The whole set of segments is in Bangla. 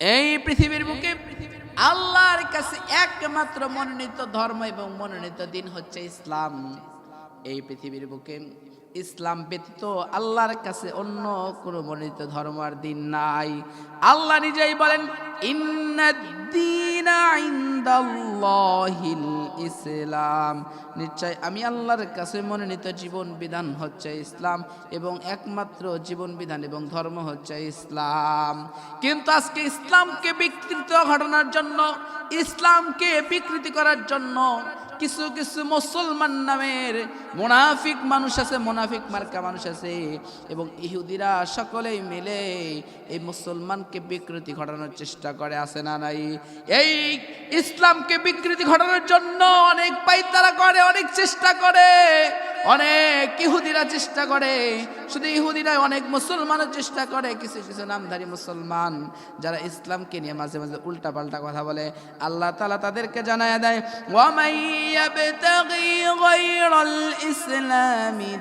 এই পৃথিবীর বুকে আল্লাহর কাছে একমাত্র মনোনীত ধর্ম এবং মনোনীত দিন হচ্ছে ইসলাম। এই পৃথিবীর বুকে ইসলাম ব্যতীত আল্লাহর কাছে অন্য কোনো মনোনীত ধর্ম আর দিন নাই। আল্লাহ নিজেই বলেন ইসলাম। নিশ্চয় আমি আল্লাহর কাছে মনোনীত জীবন বিধান হচ্ছে ইসলাম এবং একমাত্র জীবন বিধান এবং ধর্ম হচ্ছে ইসলাম। কিন্তু আজকে ইসলামকে বিকৃত ঘটনার জন্য, ইসলামকে বিকৃতি করার জন্য কিছু কিছু মুসলমান নামের মোনাফিক মানুষ আছে, মোনাফিক মার্কা মানুষ আছে এবং ইহুদিরা সকলেই মিলে এই মুসলমানকে বিকৃতি ঘটানোর চেষ্টা করে, আছে না নাই? এই ইসলামকে বিকৃতি ঘটানোর জন্য অনেক পাইতারা করে, অনেক চেষ্টা করে। অনেক ইহুদিরা চেষ্টা করে। শুধু ইহুদিরা অনেক মুসলমানও চেষ্টা করে। কিছু কিছু নামধারী মুসলমান যারা ইসলামকে নিয়ে মাঝে মাঝে উল্টা পাল্টা কথা বলে, আল্লাহ তালা তাদেরকে জানায় দেয়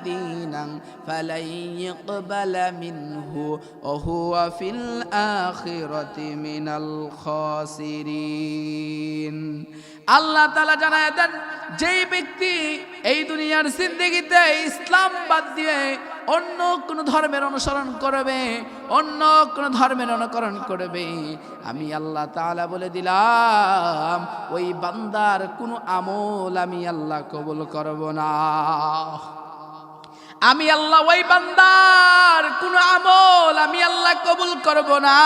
দিনাং মিনহু আল্লাহ তালা জানায় দেন, যেই ব্যক্তি এই দুনিয়ার জিন্দিগিতে ইসলাম বাদ দিয়ে অন্য কোনো ধর্মের অনুসরণ করবে, অন্য কোনো ধর্মের অনুকরণ করবে, আমি আল্লাহ তালা বলে দিলাম, ওই বান্দার কোনো আমল আমি আল্লাহ কবুল করব না। আমি আল্লাহ ওই বান্দার কোনো আমল আমি আল্লাহ কবুল করব না।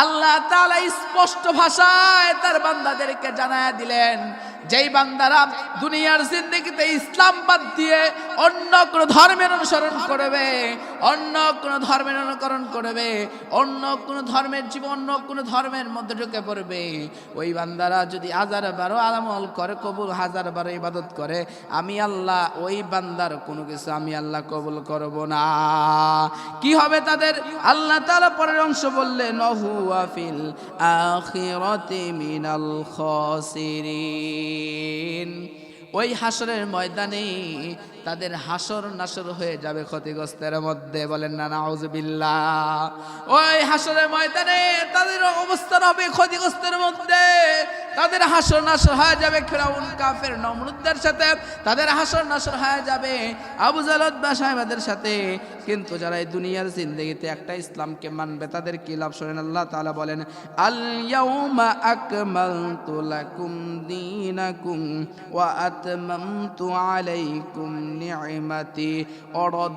আল্লাহ তাআলা স্পষ্ট ভাষায় তার বান্দাদেরকে জানায় দিলেন, যেই বান্দারা দুনিয়ার জিন্দগিতে ইসলাম বাদ দিয়ে অন্য কোন ধর্মের অনুসরণ করবে, অন্য কোন ধর্মের অনুকরণ করবে, অন্য কোন ধর্মের জীবন, অন্য কোন ধর্মের মধ্যে ঢুকে পড়বে। ওই বান্দারা যদি হাজার বারো আলামল করে, কবুল হাজার বারো ইবাদত করে, আমি আল্লাহ, ওই বান্দার কোনো কিছু আমি আল্লাহ কবুল করব না। কি হবে তাদের? আল্লাহ তাআলা পরের অংশ বললেন নহু আফিল মিনাল খাসিরিন। ওই হাসরের ময়দানে তাদের হাসর নাসর হয়ে যাবে ক্ষতিগ্রস্তের মধ্যে। বলেন, না, নাউজুবিল্লাহ। ওই হাসরের ময়দানে তাদের অবস্থান হবে ক্ষতিগ্রস্তের মধ্যে। তাদের হাসর নাসর হয়ে যাবে ফেরাউন কাফের নমরুদ্দের সাথে। তাদের হাসর নাসর হয়ে যাবে আবু জালদ বা সাহেবাদের সাথে। কিন্তু যারা এই দুনিয়ার জিন্দগিতে একটা ইসলামকে মানবে, তাদের কি লাভ? শোনেন, আল্লাহ তাআলা বলেন, আল ইয়াউমা আকমালতু লাকুম দীনাকুম ওয়া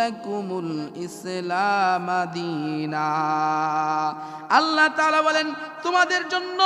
لكم الإسلام دينا আল্লাহ তাআলা বলেন, তোমাদের জন্য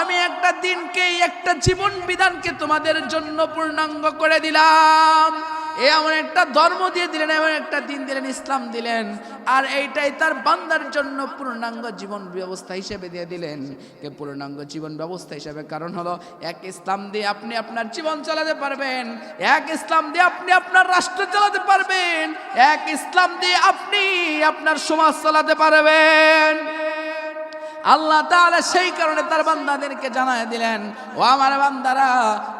আমি একটা দিনকে একটা জীবন বিধানকে তোমাদের জন্য পূর্ণাঙ্গ করে দিলাম। এ এমন একটা ধর্ম দিয়ে দিলেন, এমন একটা দিন দিলেন, ইসলাম দিলেন, আর এইটাই তার বান্দার জন্য পূর্ণাঙ্গ জীবন ব্যবস্থা হিসেবে দিয়ে দিলেন। কে পূর্ণাঙ্গ জীবন ব্যবস্থা হিসেবে? কারণ হলো, এক ইসলাম দিয়ে আপনি আপনার জীবন চালাতে পারবেন, এক ইসলাম দিয়ে আপনি আপনার রাষ্ট্র চালাতে পারবেন, এক ইসলাম দিয়ে আপনি আপনার সমাজ চালাতে পারবেন। আল্লাহ তাআলা সেই কারণে তার বান্দাদেরকে জানায় দিলেন, ও আমার বান্দারা,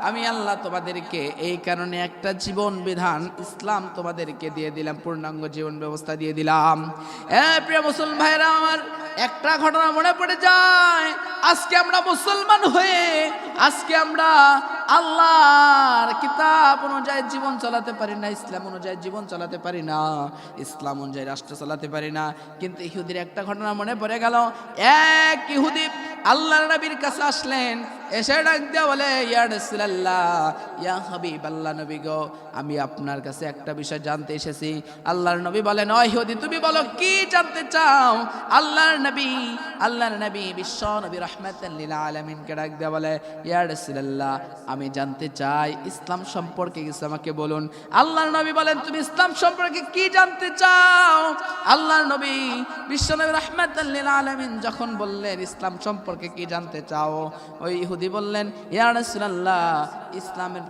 আমি আল্লাহ তোমাদেরকে এই কারণে একটা জীবন বিধান ইসলাম তোমাদেরকে দিয়ে দিলাম, পূর্ণাঙ্গ জীবন ব্যবস্থা দিয়ে দিলাম। এ প্রিয় মুসলমান ভাইরা আমার, একটা ঘটনা মনে পড়ে যায়, আজকে আমরা মুসলমান হয়ে, আজকে আমরা আল্লাহর কিতাব অনুযায়ী জীবন চালাতে পারি না, ইসলাম অনুযায়ী জীবন চালাতে পারি না, ইসলাম অনুযায়ী রাষ্ট্র চালাতে পারি না। কিন্তু ইহুদির একটা ঘটনা মনে পড়ে গেল, এক ইহুদি আল্লাহর নবীর কাছে আসলেন, এসে ডাক দিয়ে বলে ইয়া রাসূলুল্লাহ, ইয়া হাবিব আল্লাহ নবী গো, আমি আপনার কাছে একটা বিষয় জানতে এসেছি। আল্লাহর নবী বলেন ও ইহুদি, তুমি বলো, কি জানতে চাও? আল্লাহর নবী আল্লাহর নবী বিশ্ব নবী রহমাতাল লিল আলামিনকে ডাক দিয়ে বলে ইয়া রাসূলুল্লাহ, আমি জানতে চাই, ইসলাম সম্পর্কে কিছু আমাকে বলুন। আল্লাহর নবী বলেন, তুমি ইসলাম সম্পর্কে কি জানতে চাও? আল্লাহর নবী বিশ্ব নবী রহমাতাল লিল আলামিন যখন বললেন, ইসলাম সম্পর্কে কি জানতে চাও? ওই ইহুদি বললেন, ইয়া ইসলামের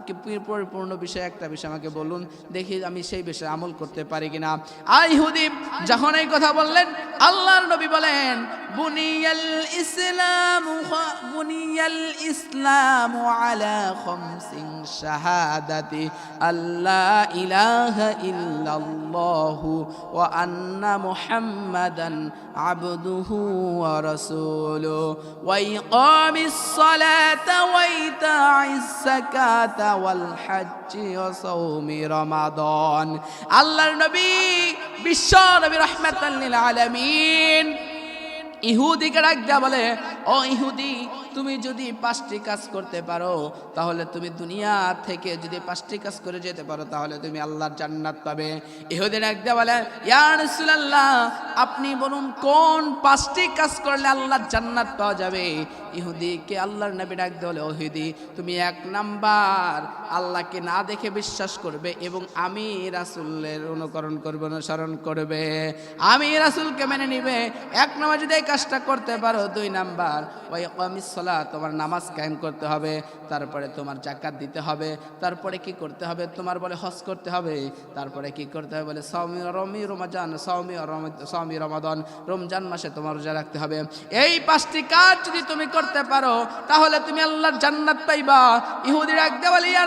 পরিপূর্ণ বিষয়? একটা বিষয় আমাকে বলুন, দেখি আমি সেই বিষয়ে আমল করতে পারি কিনা। আর ইহুদি যখন এই কথা বললেন আল্লাহর নবী বলেন, বুনিয়াল ইসলাম বুনিয়াল ইসলাম আলা খামসিন শাহাদাতি আল্লাহ ইলাহা ইল্লাল্লাহু ওয়া আন্না মুহাম্মাদান আবদুহু ওয়া রাসূলুহু ওয়া ইকামিস সালাতা ওয়া ইতাইস যাকাতা ওয়াল হজ্জি ওয়া সাওমি রমাদান। আল্লাহর নবী বিশ্ব নবী রাহমাতাল লিল আলামিন। ইহুদিকে ডাক দেয়া বলে ও ইহুদি তুমি যদি পাঁচটি কাজ করতে পারো, তাহলে তুমি দুনিয়া থেকে যদি পাঁচটি কাজ করে যেতে পারো, তাহলে তুমি আল্লাহর জান্নাত পাবে। ইহুদি ডাক দেয়া বলে, ইয়া আপনি বলুন কোন পাঁচটি কাজ করলে আল্লাহর জান্নাত পাওয়া যাবে? ইহুদিকে আল্লাহর নবী ডাক দেওয়া বলে ও তুমি এক নাম্বার। আল্লাহকে না দেখে বিশ্বাস করবে এবং আমি রাসূলের অনুকরণ করবে, অনুসরণ করবে। আমি রাসূলকে মেনে নিবে। এক নাম্বার যদি এই কাজটা করতে পারো, দুই নাম্বার। ওই কমিস সলা তোমার নামাজ কায়েম করতে হবে, তারপরে তোমার জাকাত দিতে হবে, তারপরে কি করতে হবে? তোমার বলে হজ করতে হবে, তারপরে কি করতে হবে? বলে সৌমি রমি, রমাজান সৌমি সৌমি রমাদান, রমজান মাসে তোমার রোজা রাখতে হবে। এই পাঁচটি কাজ যদি তুমি করতে পারো, তাহলে তুমি আল্লাহর জান্নাত পাইবা। ইহুদি রাখতে বলে, ইয়া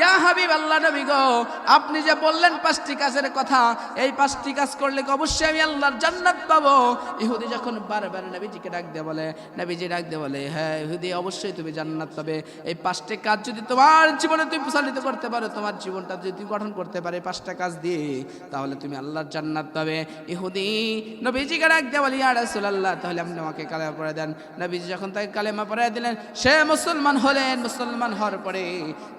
ইয়া হাবিব, আল্লাহ নবী গো। আপনি যে বললেন পাঁচটি কাজের কথা, এই পাঁচটি কাজ করলে অবশ্যই আমি আল্লাহর জান্নাত পাবো? ইহুদি যখন বারবার নবীজিকে ডাক দিয়ে বলে, নবীজি ডাক দিয়ে বলে হ্যাঁ ইহুদি, অবশ্যই তুমি জান্নাত পাবে। এই পাঁচটা কাজ যদি তোমার জীবনে তুমি প্রচারিত করতে পারো, তোমার জীবনটা যদি তুমি গঠন করতে পারে পাঁচটা কাজ দিয়ে, তাহলে তুমি আল্লাহর জান্নাত পাবে। ইহুদি, নবীজিকে ডাক দিয়ে বলে, ইয়া রাসূলুল্লাহ তাহলে আপনি আমাকে কালেমা পড়ে দেন। নবীজি যখন তাকে কালেমা পড়ে দিলেন, সে মুসলমান হলেন, মুসলমান হওয়ার পরে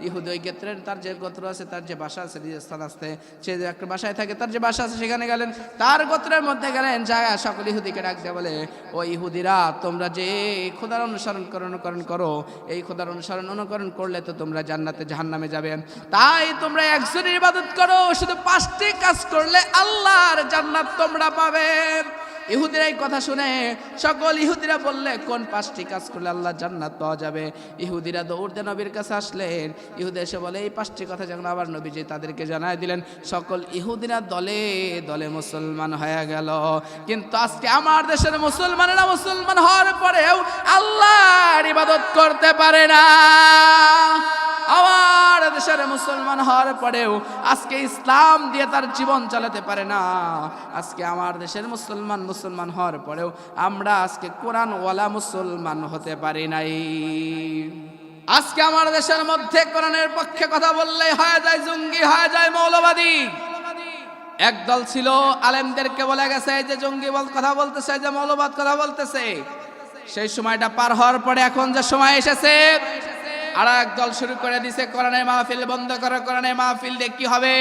ইহুদি ওই ক্ষেত্রের তার যে গোত্র আছে, তার যে বাসা আছে, নিজের স্থান আসতে সে যে একটা বাসায় থাকে, তার যে বাসা আছে, সেখানে গেলেন। তার গোত্রের মধ্যে গেলেন যা সকল ইহুদিকে দিয়ে বলে, ও ইহুদিরা, তোমরা যে খোদার অনুসরণ করো, অনুকরণ করো। এই খোদার অনুসরণ, অনুকরণ করলে তো তোমরা জান্নাতে, জাহান্নামে যাবে। তাই তোমরা একজনের ইবাদত করো, শুধু পাঁচটি কাজ করলে আল্লাহর জান্নাত তোমরা পাবে। ইহুদিরা এই কথা শুনে, সকল ইহুদিরা বললে, কোন পাঁচটি কাজ করলে আল্লাহ জান্নাত পাওয়া যাবে? ইহুদিরা দৌড়তে নবীর কাছে আসলেন। ইহুদি এসে বলে, এই পাঁচটি কথা যখন আবার নবীজি তাদেরকে জানায় দিলেন। সকল ইহুদিরা দলে দলে মুসলমান হয়ে গেল। কিন্তু আজকে আমার দেশের মুসলমানেরা মুসলমান হওয়ার পরেও আল্লাহর ইবাদত করতে পারে না। আমার দেশের মুসলমান হওয়ার পরেও আজকে ইসলাম দিয়ে তার জীবন চালাতে পারে না। আজকে আমার দেশের মুসলমান মুসলমান হওয়ার পরেও আমরা আজকে কোরআন ওয়ালা মুসলমান হতে পারি নাই। আজকে আমার দেশের মধ্যে কোরআনের পক্ষে কথা বললেই হয়ে যায় জঙ্গি, হয়ে যায় মৌলবাদী। একদল ছিল, আলেমদেরকে বলে গেছে যে জঙ্গি বল, কথা বলতেছে যে মৌলবাদ, কথা বলতেছে। সেই সময়টা পার হওয়ার পরে এখন যে সময় এসেছে আর এক দল শুরু করে দিছে, কোরআনের মাহফিল বন্ধ করে, কোরআনের মাহফিল দিয়ে কি হবে?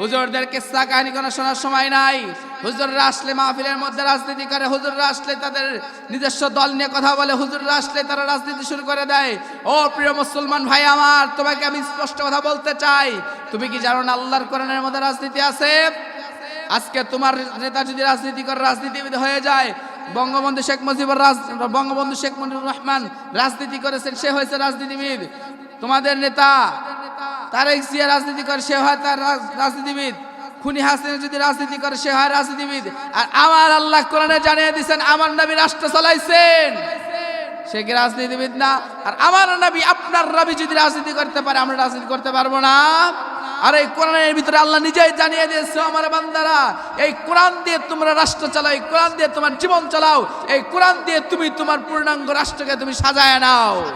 হুজুরদের কিস্সা কাহিনী কোনো শোনার সময় নাই। হুজুররা আসলে মাহফিলের মধ্যে রাজনীতি করে, হুজুররা আসলে তাদের নিজস্ব দল নিয়ে কথা বলে, হুজুররা আসলে তারা রাজনীতি শুরু করে দেয়। ও প্রিয় মুসলমান ভাই আমার, তোমাকে আমি স্পষ্ট কথা বলতে চাই। তুমি কি জানো না আল্লাহর কোরআনের মধ্যে রাজনীতি আছে? আজকে তোমার নেতা যদি রাজনীতি করে, রাজনীতিবিদ হয়ে যায় বঙ্গবন্ধু শেখ মুজিবুর রাজ বঙ্গবন্ধু শেখ মুজিবুর রহমান রাজনীতি করেছেন, সে হয়েছে রাজনীতিবিদ। তোমাদের নেতা, তারেক জিয়া রাজনীতি করে, সে হয় তার রাজ- রাজনীতিবিদ। খুনি হাসিনা যদি রাজনীতি করে, সে হয় রাজনীতিবিদ। আর আমার আল্লাহ কোরআনে জানিয়ে দিয়েছেন, আমার নবী রাষ্ট্র চালাইছেন। সে কি রাজনীতিবিদ না? আর আমার নবী, আপনার নবী যদি রাজনীতি করতে পারে, আমরা রাজনীতি করতে পারব না। আর এই কোরআনের ভিতরে আল্লাহ নিজেই জানিয়ে দিয়েছে, আমার বান্দারা, এই কোরআন দিয়ে তোমরা রাষ্ট্র চালাও, এই কোরআন দিয়ে তোমার জীবন চালাও, এই কোরআন দিয়ে তুমি তোমার পূর্ণাঙ্গ রাষ্ট্রকে তুমি সাজায় নাও।